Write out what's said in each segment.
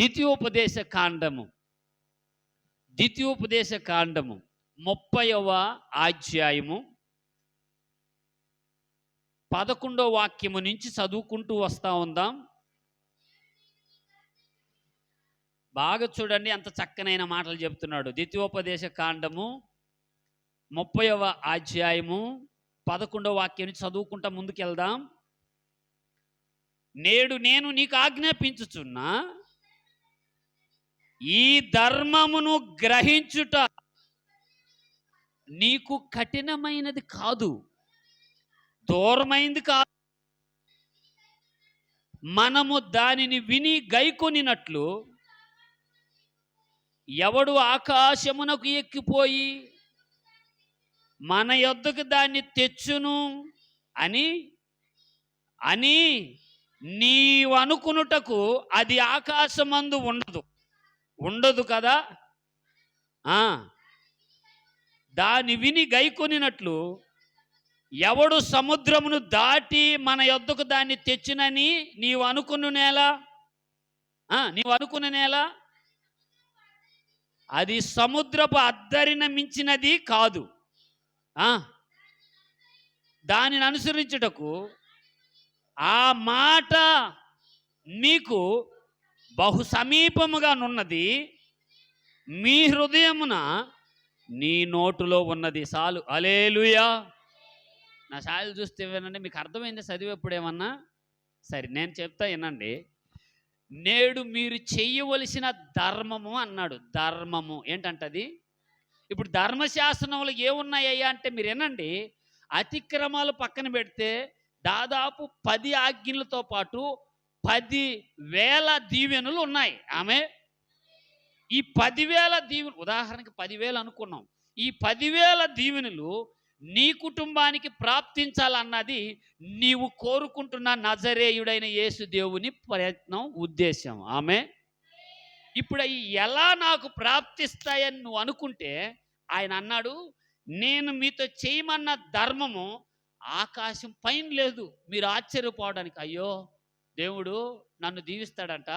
ద్వితీయోపదేశ కాండము. ద్వితీయోపదేశ కాండము ముప్పైవ అధ్యాయము పదకొండో వాక్యము నుంచి చదువుకుంటూ వస్తా ఉందాం. బాగా చూడండి అంత చక్కనైన మాటలు చెప్తున్నాడు. ద్వితీయోపదేశ కాండము ముప్పైవ అధ్యాయము పదకొండవ వాక్యం నుంచి చదువుకుంటా ముందుకెళ్దాం. నేడు నేను నీకు ఆజ్ఞాపించుచున్నా ఈ ధర్మమును గ్రహించుట నీకు కఠినమైనది కాదు. దూరమైంది కాదు మనము దానిని విని గైకొనినట్లు ఎవడు ఆకాశమునకు ఎక్కిపోయి మన యొద్దకు దాన్ని తెచ్చును అని అని నీవనుకునుటకు అది ఆకాశమందు ఉండదు. ఉండదు కదా? దాని విని గైకొనినట్లు ఎవడు సముద్రమును దాటి మన యొద్దకు దాన్ని తెచ్చినని నీవు అనుకున్న నేల? నీవు అనుకున్న నేల? అది సముద్రపు అద్దరిన మించినది కాదు. దానిని అనుసరించుటకు ఆ మాట నీకు బహు సమీపముగా నున్నది మీ హృదయమున నీ నోటులో ఉన్నది. సాలు అలేలుయా నా సాలు చూస్తే వినండి మీకు అర్థమైంది చదివేప్పుడు ఏమన్నా సరే నేను చెప్తా వినండి. నేడు మీరు చెయ్యవలసిన ధర్మము అన్నాడు. ధర్మము. ఏంటంటది? ఇప్పుడు ధర్మశాస్త్రంలో ఏమున్నాయ్యా అంటే మీరు వినండి. అతిక్రమాలు పక్కన పెడితే దాదాపు పది ఆజ్ఞలతో పాటు పది వేల దీవెనలు ఉన్నాయి. ఆమె? ఈ పదివేల దీవెన ఉదాహరణకి పదివేలు అనుకున్నాం. ఈ పదివేల దీవెనలు నీ కుటుంబానికి ప్రాప్తించాలన్నది నీవు కోరుకుంటున్న నజరేయుడైన యేసు దేవుని ప్రయత్నం ఉద్దేశం ఆమె? ఇప్పుడు అవి ఎలా నాకు ప్రాప్తిస్తాయని నువ్వు అనుకుంటే ఆయన అన్నాడు నేను మీతో చేయమన్న ధర్మము ఆకాశం పైన లేదు. మీరు ఆశ్చర్యపోవడానికి అయ్యో దేవుడు నన్ను దీవిస్తాడంట.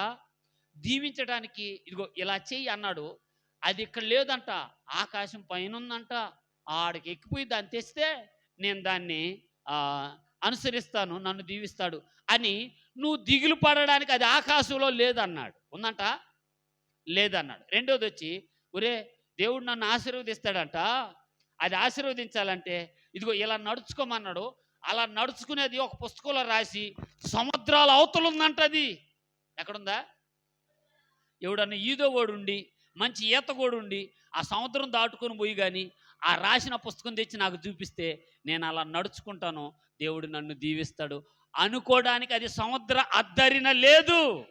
దీవించడానికి ఇదిగో ఇలా చెయ్యి అన్నాడు. అది ఇక్కడ లేదంట. ఆకాశం పైన ఉందంట ఆడికి ఎక్కిపోయి దాన్ని తెస్తే నేను దాన్ని అనుసరిస్తాను నన్ను దీవిస్తాడు అని నువ్వు దిగులు పడడానికి అది ఆకాశంలో లేదన్నాడు. ఉందంట? లేదన్నాడు. రెండోది వచ్చి ఒరే దేవుడు నన్ను ఆశీర్వదిస్తాడంట. అది ఆశీర్వదించాలంటే ఇదిగో ఇలా నడుచుకోమన్నాడు. అలా నడుచుకునేది ఒక పుస్తకంలో రాసి సముద్రాల అవతలు ఉందంట అది ఎక్కడుందా? ఎవడన్నా ఈదో ఉండి మంచి ఈత ఉండి ఆ సముద్రం దాటుకొని పోయి కానీ ఆ రాసిన పుస్తకం తెచ్చి నాకు చూపిస్తే నేను అలా నడుచుకుంటాను. దేవుడు నన్ను దీవిస్తాడు. అనుకోవడానికి అది సముద్ర అద్దరిన లేదు.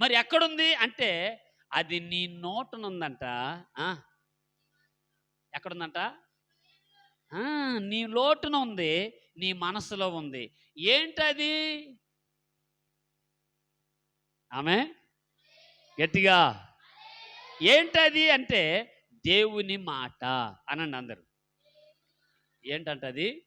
మరి ఎక్కడుంది? అంటే అది నీ నోటనుందంట. ఎక్కడుందంట? నీ లోటున ఉంది నీ మనసులో ఉంది. ఏంటది? ఆమె? గట్టిగా ఏంటది అంటే దేవుని మాట అనండి అందరు. ఏంటంటది?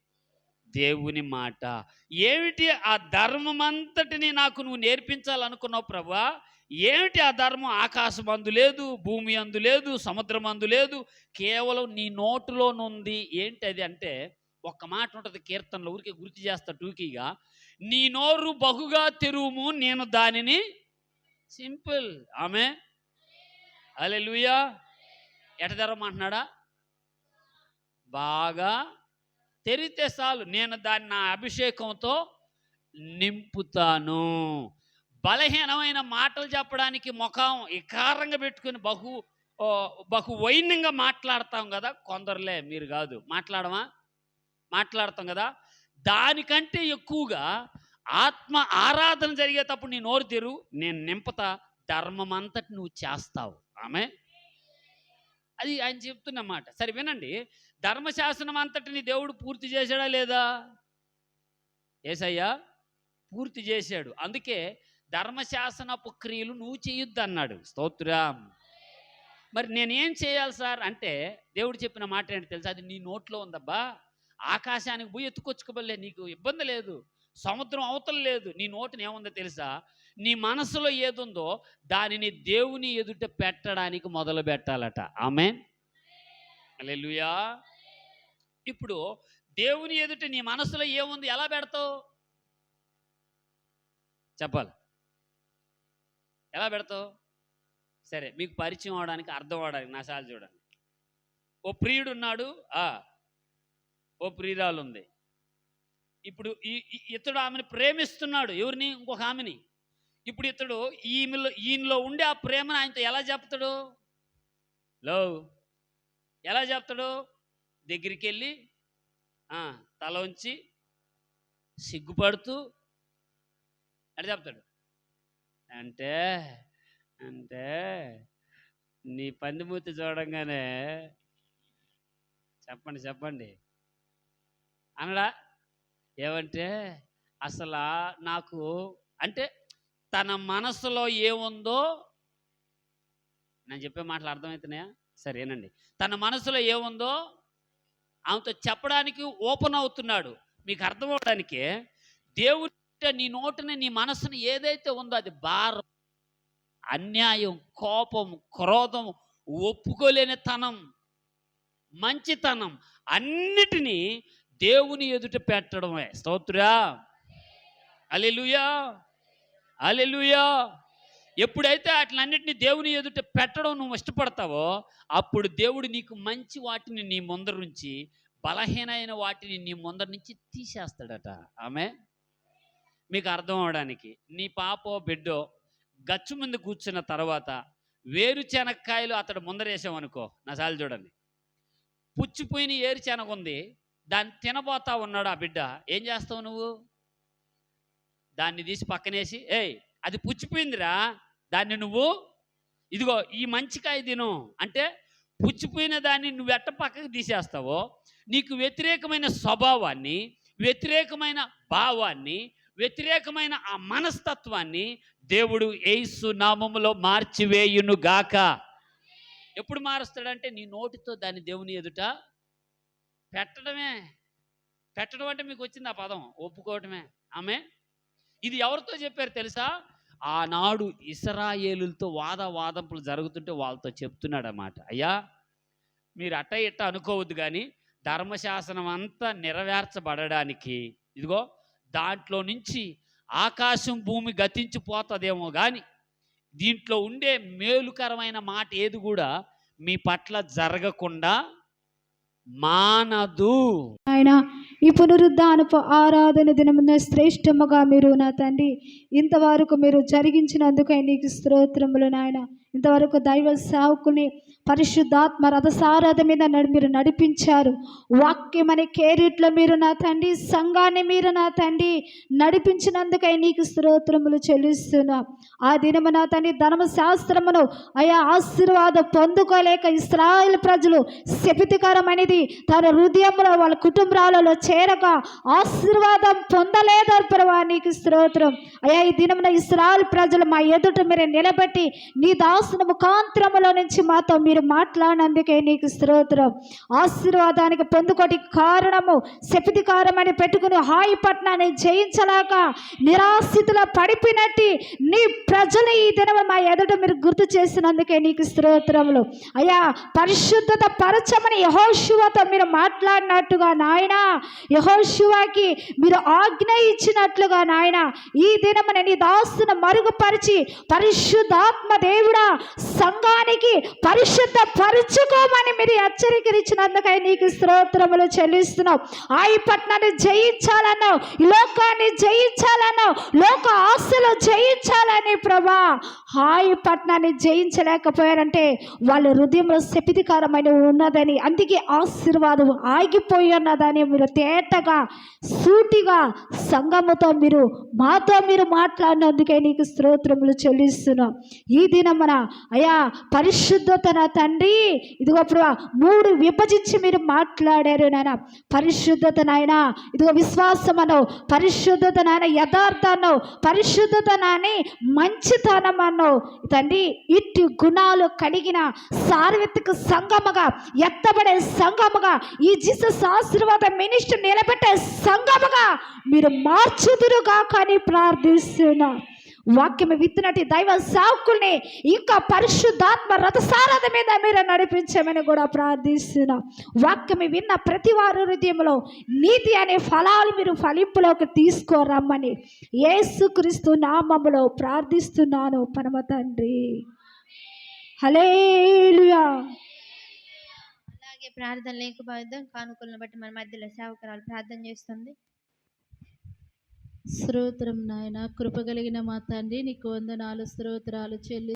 దేవుని మాట. ఏమిటి ఆ ధర్మం అంతటిని నాకు నువ్వు నేర్పించాలనుకున్నావు ప్రభా? ఏమిటి ఆ ధర్మం? ఆకాశం అందు లేదు భూమి అందు లేదు సముద్రం అందు లేదు కేవలం నీ నోటులోనుంది. ఏంటి అది అంటే ఒక్క మాట ఉంటుంది కీర్తనలో ఊరికే గుర్తు చేస్తా టూకీగా. నీ నోరు బహుగా తెరువుము నేను దానిని సింపుల్. ఆమె అలే లూయా ఎట తెరమంటున్నాడా బాగా తెరితే చాలు నేను దాన్ని నా అభిషేకంతో నింపుతాను. బలహీనమైన మాటలు చెప్పడానికి ముఖం ఇకారంగా పెట్టుకుని బహు బహు వైన్యంగా మాట్లాడతాం కదా కొందరులే మీరు కాదు. మాట్లాడమా? మాట్లాడతాం కదా. దానికంటే ఎక్కువగా ఆత్మ ఆరాధన జరిగేటప్పుడు నీ నోరు తెరు నేను నింపతా ధర్మం అంతటి నువ్వు చేస్తావు. ఆమె? అది ఆయన చెప్తున్నమాట సరే వినండి. ధర్మశాసనం అంతటిని దేవుడు పూర్తి చేశాడా లేదా? ఏసయ్యా పూర్తి చేశాడు. అందుకే ధర్మశాసనపు క్రియలు నువ్వు చేయొద్దు అన్నాడు. స్తోత్రం. మరి నేనేం చేయాలి సార్? అంటే దేవుడు చెప్పిన మాట ఏంటి తెలుసా? అది నీ నోట్లో ఉందబ్బా. ఆకాశానికి పోయి ఎత్తుకొచ్చుకోబలే నీకు ఇబ్బంది లేదు. సముద్రం అవతల లేదు. నీ నోటిని ఏముందో తెలుసా? నీ మనసులో ఏదుందో దానిని దేవుని ఎదుట పెట్టడానికి మొదలు పెట్టాలట. ఆమె అలెలుయా ఇప్పుడు దేవుని ఎదుట నీ మనసులో ఏముంది? ఎలా పెడతావు? చెప్పాలి. ఎలా పెడతావు? సరే మీకు పరిచయం అవడానికి అర్థం అవడానికి నా సార్లు చూడండి. ఓ ప్రియుడు ఉన్నాడు ఆ, ఓ ప్రియురాలు ఉంది. ఇప్పుడు ఈ ఇతడు ఆమెను ప్రేమిస్తున్నాడు. ఎవరిని? ఇంకొక ఆమెని. ఇప్పుడు ఇతడు ఈమెలో ఈయనలో ఉండే ఆ ప్రేమను ఆయనతో ఎలా చెప్తాడు? లో ఎలా చెప్తాడు? దగ్గరికి వెళ్ళి తల ఉంచి సిగ్గుపడుతూ అని చెప్తాడు. అంటే అంటే నీ పందిమూతి చూడంగానే చెప్పండి చెప్పండి. అనడా? ఏమంటే అసలు నాకు అంటే తన మనసులో ఏముందో నేను చెప్పే మాటలు అర్థమవుతున్నాయా సరేనండి. తన మనసులో ఏముందో ఆమెతో చెప్పడానికి ఓపెన్ అవుతున్నాడు. మీకు అర్థం అవడానికి దేవుడి నీ నోటిని నీ మనసుని ఏదైతే ఉందో అది భారం అన్యాయం కోపం క్రోధం ఒప్పుకోలేని తనం మంచితనం అన్నిటినీ దేవుని ఎదుట పెట్టడమే. స్తోత్రా అలెలుయా అలెలుయా ఎప్పుడైతే వాటిలన్నింటినీ దేవుని ఎదుట పెట్టడం నువ్వు ఇష్టపడతావో అప్పుడు దేవుడు నీకు మంచి వాటిని నీ ముందర నుంచి బలహీనమైన వాటిని నీ ముందర నుంచి తీసేస్తాడట. ఆమె మీకు అర్థం అవడానికి. నీ పాపో బిడ్డో గచ్చు ముందు కూర్చున్న తర్వాత వేరుశెనక్కాయలు అతడు ముందరేసామనుకో నా సార్లు చూడండి. పుచ్చిపోయిన ఏరుశెనగ ఉంది దాన్ని తినబోతా ఉన్నాడు ఆ బిడ్డ. ఏం చేస్తావు నువ్వు? దాన్ని తీసి పక్కనేసి ఏయ్ అది పుచ్చిపోయిందిరా దాన్ని నువ్వు ఇదిగో ఈ మంచి కాయ తిను. అంటే పుచ్చిపోయిన దాన్ని నువ్వు ఎట్ట పక్కకు తీసేస్తావో నీకు వ్యతిరేకమైన స్వభావాన్ని వ్యతిరేకమైన భావాన్ని వ్యతిరేకమైన ఆ మనస్తత్వాన్ని దేవుడు ఏసు నామములో మార్చివేయును గాక. ఎప్పుడు మారుస్తాడంటే నీ నోటితో దాన్ని దేవుని ఎదుట పెట్టడమే. పెట్టడం అంటే మీకు వచ్చింది ఆ పదం ఒప్పుకోవటమే. ఆమె ఇది ఎవరితో చెప్పారు తెలుసా? ఆనాడు ఇసరాయేలులతో వాద వాదంపులు జరుగుతుంటే వాళ్ళతో చెప్తున్నాడు అన్నమాట అయ్యా మీరు అట్ట ఇట్ట అనుకోవద్దు కానీ ధర్మశాసనం అంతా నెరవేర్చబడడానికి ఇదిగో దాంట్లో నుంచి ఆకాశం భూమి గతించిపోతుందేమో కానీ దీంట్లో ఉండే మేలుకరమైన మాట ఏది కూడా మీ పట్ల జరగకుండా మానదు. ఆయన ఈ పునరుద్ధానపు ఆరాధన దినమున శ్రేష్టముగా మీరు నా తండ్రి ఇంతవరకు మీరు జరిగించినందుకై నీకు స్తోత్రములు నాయన. ఇంతవరకు దైవ సేవకుని పరిశుద్ధాత్మ రథసారథ మీద నడి మీరు నడిపించారు. వాక్యం అనే కేరీట్లో మీరు నా తండ్రి సంఘాన్ని మీరు నా తండ్రి నడిపించినందుకై నీకు స్తోత్రములు చెల్లిస్తున్నా. ఆ దినము నా తండ్రి ధర్మశాస్త్రమును అయా ఆశీర్వాదం పొందుకోలేక ఇస్రాయేల్ ప్రజలు శపితికరమైనది. తన హృదయంలో వాళ్ళ కుటుంబాలలో చేరక ఆశీర్వాదం పొందలేదు ప్రభా నీకు స్తోత్రం. అయా ఈ దినమున ఇస్రాయల్ ప్రజలు మా ఎదుట మీరు నిలబెట్టి నీ దాసుని ముఖాంతరములో నుంచి మాతో మీరు మాట్లాడినందుకే నీకు స్తోత్రం. ఆశీర్వాదానికి పొందుకోటి కారణము శపితికారమని పెట్టుకుని హాయి పట్టణాన్ని జయించలేక నిరాశితుల పడిపినట్టి నీ ప్రజలు ఈ దినము మా ఎదుట మీరు గుర్తు చేసినందుకే నీకు స్తోత్రములు. అయ్యా పరిశుద్ధత పరచమని యహోశివతో మీరు మాట్లాడినట్టుగా నాయన యహోశివాకి మీరు ఆజ్ఞ ఇచ్చినట్లుగా నాయన ఈ దినమని నీ దాసును మరుగుపరిచి పరిశుద్ధాత్మ దేవుడా సంఘానికి పరిశుద్ధ పరుచుకోమని మీరు హెచ్చరికరించినందుకై నీకు స్తోత్రములు చెల్లిస్తున్నాం. ఆయి పట్నాన్ని జయించాలన్నావు ఈ లోకాన్ని జయించాలన్నావు లోక ఆస్తులు జయించాలని ప్రభా. ఆ ఈ పట్టణాన్ని జయించలేకపోయారంటే వాళ్ళ హృదయంలో శపితికారమైన ఉన్నదని అందుకే ఆశీర్వాదం ఆగిపోయి ఉన్నదని మీరు తేటగా సూటిగా సంగముతో మీరు మాతో మీరు మాట్లాడినందుకే నీకు స్తోత్రములు చెల్లిస్తున్నాం. ఈ దినమున అయ్యా పరిశుద్ధత నా తండ్రి. ఇదిగో ప్రభా మూడు విభజించి మీరు మాట్లాడారు నాయన. పరిశుద్ధత నాయన ఇదిగో విశ్వాసం అన్నావు పరిశుద్ధత నాయన యథార్థ అన్నావు పరిశుద్ధత నాని మంచితనం అన్నావు తండ్రి ఇట్టి గుణాలు కలిగిన సార్వత్రిక సంగమగా ఎత్తబడే సంగమగా ఈ జీసస్ ఆశీర్వాద మినిస్టర్ నిలబెట్టే సంగముగా మీరు మార్చుదురుగా కానీ ప్రార్థిస్తున్నా. వాక్యం విత్తినటి దైవ సాకుల్ని ఇంకా పరిశుద్ధాత్మ రథసారథ మీద మీరు నడిపించమని కూడా ప్రార్థిస్తున్నాం. వాక్యం విన్న ప్రతి వారి హృదయంలో నీతి అనే ఫలాలు మీరు ఫలింపులోకి తీసుకోరమ్మని ఏసుక్రీస్తు నామములో ప్రార్థిస్తున్నాను పరమ తండ్రి. హలేలుయా అలాగే ప్రార్థన లేకపోతే కానుకలను బట్టి మన మధ్యలో సేవకురాలు ప్రార్థన చేస్తుంది. స్తోత్రం నాయన. కృపగలిగిన మా తండ్రి నీకు వందనాలు స్తోత్రాలు చెల్లి